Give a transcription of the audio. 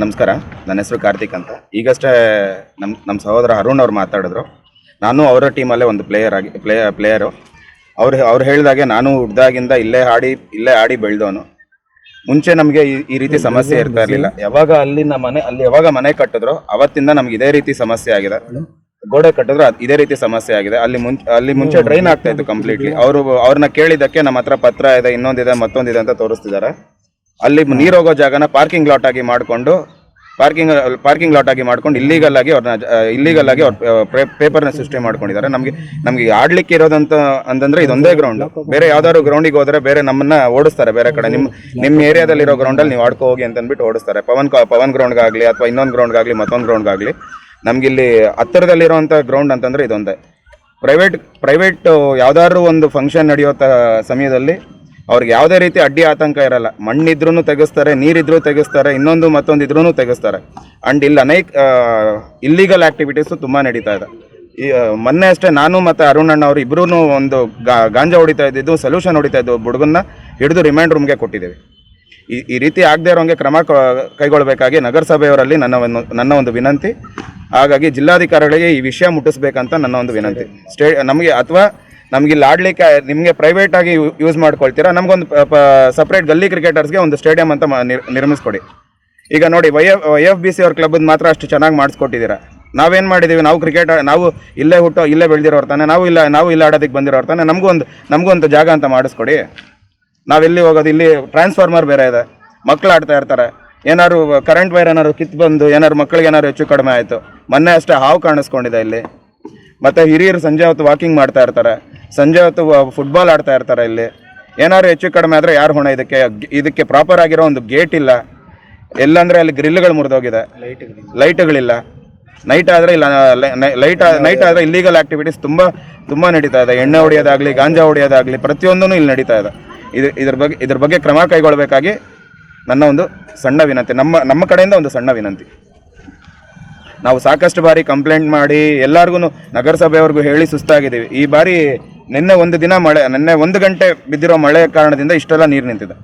ನಮಸ್ಕಾರ. ನನ್ನ ಹೆಸರು ಕಾರ್ತಿಕ್ ಅಂತ. ಈಗಷ್ಟೇ ನಮ್ಮ ನಮ್ಮ ಸಹೋದರ ಅರುಣ್ ಅವ್ರು ಮಾತಾಡಿದ್ರು. ನಾನು ಅವರ ಟೀಮಲ್ಲೇ ಒಂದು ಪ್ಲೇಯರ್ ಆಗಿ ಪ್ಲೇ ಪ್ಲೇಯರು ಅವ್ರು ಅವ್ರು ಹೇಳಿದಾಗೆ ನಾನು ಹುಡ್ದಾಗಿಂದ ಇಲ್ಲೇ ಆಡಿ ಇಲ್ಲೇ ಆಡಿ ಬೆಳೆದವನು. ಮುಂಚೆ ನಮಗೆ ಈ ಈ ರೀತಿ ಸಮಸ್ಯೆ ಇರ್ತಾ ಇರಲಿಲ್ಲ. ಯಾವಾಗ ಅಲ್ಲಿನ ಮನೆ ಅಲ್ಲಿ ಯಾವಾಗ ಮನೆ ಕಟ್ಟಿದ್ರು ಅವತ್ತಿಂದ ನಮ್ಗೆ ಇದೇ ರೀತಿ ಸಮಸ್ಯೆ ಆಗಿದೆ. ಗೋಡೆ ಕಟ್ಟಿದ್ರು ಅದ್- ಇದೇ ರೀತಿ ಸಮಸ್ಯೆ ಆಗಿದೆ. ಅಲ್ಲಿ ಮುಂಚೆ ಅಲ್ಲಿ ಮುಂಚೆ ಡ್ರೈನ್ ಆಗ್ತಾ ಇತ್ತು ಕಂಪ್ಲೀಟ್ಲಿ ಅವರು ಅವ್ರನ್ನ ಕೇಳಿದ್ದಕ್ಕೆ ನಮ್ಮ ಹತ್ರ ಪತ್ರ ಇದೆ ಇನ್ನೊಂದಿದೆ ಮತ್ತೊಂದಿದೆ ಅಂತ ತೋರಿಸ್ತಿದ್ದಾರೆ. ಅಲ್ಲಿ ನೀರು ಹೋಗೋ ಜಾಗನ ಪಾರ್ಕಿಂಗ್ ಲಾಟ್ ಆಗಿ ಮಾಡಿಕೊಂಡು ಪಾರ್ಕಿಂಗ್ ಪಾರ್ಕಿಂಗ್ ಲಾಟ್ ಆಗಿ ಮಾಡ್ಕೊಂಡು ಇಲ್ಲಿಗಲ್ ಆಗಿ ಅವ್ರನ್ನ ಇಲ್ಲಿಗಲ್ ಆಗಿ ಅವ್ರ ಪೇಪರ್ನ ಸೃಷ್ಟಿ ಮಾಡ್ಕೊಂಡಿದ್ದಾರೆ. ನಮಗೆ ನಮಗೆ ಆಡ್ಲಿಕ್ಕೆ ಇರೋದಂತ ಅಂತಂದ್ರೆ ಇದೊಂದೇ ಗ್ರೌಂಡ್ ಬೇರೆ ಯಾವ್ದಾದ್ರು ಗ್ರೌಂಡಿಗೆ ಹೋದ್ರೆ ಬೇರೆ ನಮ್ಮನ್ನ ಓಡಿಸ್ತಾರೆ ಬೇರೆ ಕಡೆ. ನಿಮ್ಮ ನಿಮ್ಮ ಏರಿಯಾದಲ್ಲಿರೋ ಗ್ರೌಂಡಲ್ಲಿ ನೀವು ಆಡ್ಕೋ ಹೋಗಿ ಅಂತಂದ್ಬಿಟ್ಟು ಓಡಿಸ್ತಾರೆ. ಪವನ್ ಪವನ್ ಗ್ರೌಂಡ್ಗಾಗಲಿ ಅಥವಾ ಇನ್ನೊಂದು ಗ್ರೌಂಡ್ಗಾಗಲಿ ಮತ್ತೊಂದು ಗ್ರೌಂಡ್ಗಾಗಲಿ ನಮ್ಗಿಲ್ಲಿ ಹತ್ತಿರದಲ್ಲಿರುವಂಥ ಗ್ರೌಂಡ್ ಅಂತಂದ್ರೆ ಇದೊಂದೇ. ಪ್ರೈವೇಟ್ ಪ್ರೈವೇಟ್ ಯಾವ್ದಾದ್ರು ಒಂದು ಫಂಕ್ಷನ್ ನಡೆಯೋ ತ- ಸಮಯದಲ್ಲಿ ಅವ್ರಿಗೆ ಯಾವುದೇ ರೀತಿ ಅಡ್ಡಿ ಆತಂಕ ಇರಲ್ಲ. ಮಣ್ಣಿದ್ರೂ ತೆಗೆಸ್ತಾರೆ, ನೀರಿದ್ರೂ ತೆಗೆಸ್ತಾರೆ, ಇನ್ನೊಂದು ಮತ್ತೊಂದು ಇದ್ರೂ ತೆಗೆಸ್ತಾರೆ. ಆ್ಯಂಡ್ ಇಲ್ಲಿ ಅನೇಕ ಇಲ್ಲಿಗಲ್ ಆ್ಯಕ್ಟಿವಿಟೀಸು ತುಂಬ ನಡೀತಾ ಇದೆ. ಈ ಮೊನ್ನೆ ಅಷ್ಟೇ ನಾನು ಮತ್ತು ಅರುಣ್ ಅಣ್ಣ ಅವರು ಇಬ್ಬರೂ ಒಂದು ಗಾಂಜಾ ಹೊಡಿತಾ ಇದ್ದಿದ್ದು ಸೊಲ್ಯೂಷನ್ ಹೊಡಿತಾ ಇದ್ದು ಹುಡುಗನ್ನ ಹಿಡಿದು ರಿಮೈಂಡ್ ರೂಮ್ಗೆ ಕೊಟ್ಟಿದ್ದೇವೆ. ಈ ಈ ರೀತಿ ಆಗದೆ ಇರೋಂಗೆ ಕ್ರಮ ಕೈಗೊಳ್ಳಬೇಕಾಗಿ ನಗರಸಭೆಯವರಲ್ಲಿ ನನ್ನ ಒಂದು ನನ್ನ ಒಂದು ವಿನಂತಿ. ಹಾಗಾಗಿ ಜಿಲ್ಲಾಧಿಕಾರಿಗಳಿಗೆ ಈ ವಿಷಯ ಮುಟ್ಟಿಸ್ಬೇಕಂತ ನನ್ನ ಒಂದು ವಿನಂತಿ. ಸ್ಟೇ, ನಮಗೆ ಅಥವಾ ನಮ್ಗೆ ಇಲ್ಲಿ ಆಡ್ಲಿಕ್ಕೆ, ನಿಮಗೆ ಪ್ರೈವೇಟ್ ಆಗಿ ಯೂಸ್ ಮಾಡ್ಕೊಳ್ತೀರಾ? ನಮಗೊಂದು ಸಪ್ರೇಟ್ ಗಲ್ಲಿ ಕ್ರಿಕೆಟರ್ಸ್ಗೆ ಒಂದು ಸ್ಟೇಡಿಯಂ ಅಂತ ನಿರ್- ನಿರ್ಮಿಸ್ಕೊಡಿ. ಈಗ ನೋಡಿ, Y F Y F B C ಅವ್ರ ಕ್ಲಬ್ ಮಾತ್ರ ಅಷ್ಟು ಚೆನ್ನಾಗಿ ಮಾಡಿಸ್ಕೊಟ್ಟಿದ್ದೀರಾ? ನಾವೇನು ಮಾಡಿದ್ದೀವಿ ನಾವು ಕ್ರಿಕೆಟ್ ನಾವು ಇಲ್ಲೇ ಹುಟ್ಟು, ಇಲ್ಲೇ ಬೆಳೆದಿರೋರು ತಾನೆ? ನಾವು ಇಲ್ಲ, ನಾವು ಇಲ್ಲಿ ಆಡೋದಕ್ಕೆ ಬಂದಿರೋರು ತಾನೆ? ನಮಗೂ ಒಂದು ನಮಗೂ ಒಂದು ಜಾಗ ಅಂತ ಮಾಡಿಸ್ಕೊಡಿ. ನಾವೆಲ್ಲಿ ಹೋಗೋದು? ಇಲ್ಲಿ ಟ್ರಾನ್ಸ್ಫಾರ್ಮರ್ ಬೇರೆ ಇದೆ. ಮಕ್ಕಳು ಆಡ್ತಾ ಇರ್ತಾರೆ. ಏನಾದ್ರು ಕರೆಂಟ್ ವೈರ್ ಏನಾದ್ರು ಕಿತ್ತು ಬಂದು, ಏನಾದ್ರು ಮಕ್ಕಳಿಗೆ ಏನಾದ್ರು ಹೆಚ್ಚು ಕಡಿಮೆ ಆಯಿತು. ಮೊನ್ನೆ ಅಷ್ಟೇ ಹಾವು ಕಾಣಿಸ್ಕೊಂಡಿದೆ ಇಲ್ಲಿ. ಮತ್ತು ಹಿರಿಯರು ಸಂಜೆ ಹೊತ್ತು ವಾಕಿಂಗ್ ಮಾಡ್ತಾ ಇರ್ತಾರೆ. ಸಂಜೆ ಹೊತ್ತು ಫುಟ್ಬಾಲ್ ಆಡ್ತಾ ಇರ್ತಾರೆ ಇಲ್ಲಿ. ಏನಾದ್ರು ಹೆಚ್ಚು ಕಡಿಮೆ ಆದರೆ ಯಾರು ಹೊಣೆ? ಇದಕ್ಕೆ ಇದಕ್ಕೆ ಪ್ರಾಪರ್ ಆಗಿರೋ ಒಂದು ಗೇಟ್ ಇಲ್ಲ. ಎಲ್ಲಂದ್ರೆ ಅಲ್ಲಿ ಗ್ರಿಲ್ಗಳು ಮುರಿದೋಗಿದೆ. ಲೈಟ್ಗಳಿಲ್ಲ ನೈಟ್ ಆದರೆ ಇಲ್ಲ ಲೈಟ್ ನೈಟ್ ಆದರೆ ಇಲ್ಲೀಗಲ್ ಆಕ್ಟಿವಿಟೀಸ್ ತುಂಬ ತುಂಬ ನಡೀತಾ ಇದೆ. ಎಣ್ಣೆ ಹೊಡೆಯೋದಾಗಲಿ, ಗಾಂಜಾ ಹೊಡೆಯೋದಾಗಲಿ ಪ್ರತಿಯೊಂದೂ ಇಲ್ಲಿ ನಡೀತಾ ಇದೆ. ಇದು, ಇದ್ರ ಬಗ್ಗೆ ಇದ್ರ ಬಗ್ಗೆ ಕ್ರಮ ಕೈಗೊಳ್ಳಬೇಕಾಗಿ ನನ್ನ ಒಂದು ಸಣ್ಣ ವಿನಂತಿ. ನಮ್ಮ ನಮ್ಮ ಕಡೆಯಿಂದ ಒಂದು ಸಣ್ಣ ವಿನಂತಿ. ನಾವು ಸಾಕಷ್ಟು ಬಾರಿ ಕಂಪ್ಲೇಂಟ್ ಮಾಡಿ ಎಲ್ಲರಿಗೂ ನಗರಸಭೆಯವ್ರಿಗೂ ಹೇಳಿ ಸುಸ್ತಾಗಿದ್ದೀವಿ. ಈ ಬಾರಿ ನಿನ್ನೆ ಒಂದು ದಿನ ಮಳೆ ನಿನ್ನೆ ಒಂದು ಗಂಟೆ ಬಿದ್ದಿರೋ ಮಳೆ ಕಾರಣದಿಂದ ಇಷ್ಟೆಲ್ಲ ನೀರು ನಿಂತಿದೆ.